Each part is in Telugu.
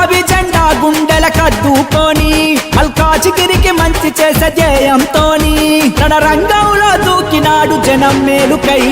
గులాబీ జెండా గుండెల కద్దుకొని మల్కాజిగిరికి మంచి చేసే తన రణరంగంలో దూకినాడు జనం మేలుకై.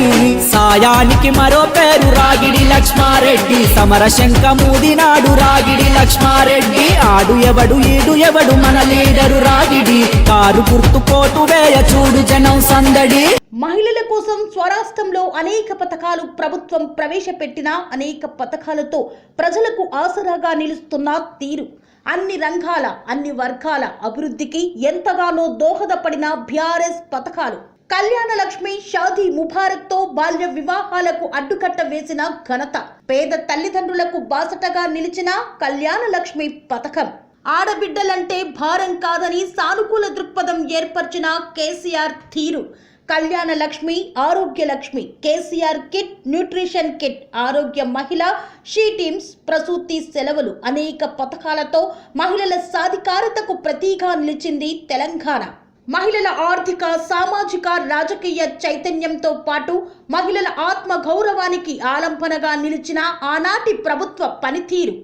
సాయానికి మరో పేరు రాగిడి లక్ష్మారెడ్డి సమర శంఖమూదినాడు రాగిడి లక్ష్మారెడ్డి. ఆడు ఎవడు ఈడు ఎవడు మన లీడరు రాగిడి. కారు గుర్తు కోటు వేయ చూడు జనం సందడి. మహిళల కోసం స్వరాష్ట్రంలో అనేక పథకాలు ప్రభుత్వం ప్రవేశపెట్టిన అనేక పథకాలతో ప్రజలకు ఆసరాగా నిలుస్తున్న తీరు. అన్ని రంగాల అన్ని వర్గాల అభివృద్ధికి ఎంతగానో దోహదపడిన బీఆర్ఎస్ పథకాలు. కళ్యాణ లక్ష్మి షాదీ ముబారక్తో బాల్య వివాహాలకు అడ్డుకట్ట వేసిన ఘనత. పేద తల్లిదండ్రులకు బాసటగా నిలిచిన కళ్యాణ లక్ష్మి పథకం. ఆడబిడ్డలంటే భారం కాదని సానుకూల దృక్పథం ఏర్పరిచిన కేసీఆర్ తీరు. Kalyana Lakshmi Arogya Lakshmi KCR kit nutrition kit Arogya Mahila she teams ప్రసూతి సెలవులు అనేక పథకాలతో మహిళల సాధికారతకు ప్రతీగా నిలిచింది తెలంగాణ. మహిళల ఆర్థిక సామాజిక రాజకీయ చైతన్యంతో పాటు మహిళల ఆత్మ గౌరవానికి ఆలంబనగా నిలిచిన ఆనాటి ప్రభుత్వ పనితీరు.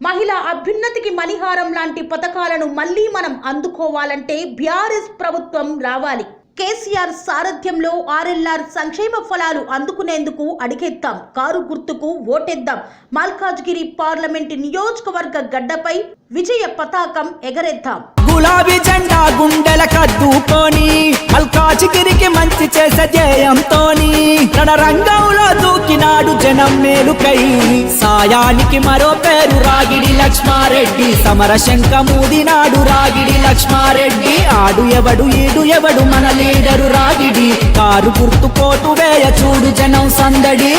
మహిళా అభ్యున్నతికి మణిహారం లాంటి పథకాలను మళ్ళీ మనం అందుకోవాలంటే బీఆర్ఎస్ ప్రభుత్వం రావాలి. కేసీఆర్ సారథ్యంలో ఆర్ఎల్ఆర్ సంక్షేమ ఫలాలు అందుకునేందుకు అడిగేద్దాం. కారు గుర్తుకు ఓటేద్దాం. మల్కాజ్గిరి పార్లమెంట్ నియోజకవర్గ గడ్డపై విజయ పతాకం ఎగరేద్దాం. గులాబీ జెండా గుండెల కద్దుకొని మల్కాజిగిరికి మంచి చేసే జయంతోని రణరంగంలో దూకినాడు జనం మేలుకై. సాయానికి మరో పేరు రాగిడి లక్ష్మారెడ్డి సమర శంఖ మూదినాడు రాగిడి లక్ష్మారెడ్డి. ఆడు ఎవడు ఈడు ఎవడు మన లీడరు రాగిడి కారు గుర్తు కోటు వేయ చూడు జనం సందడి.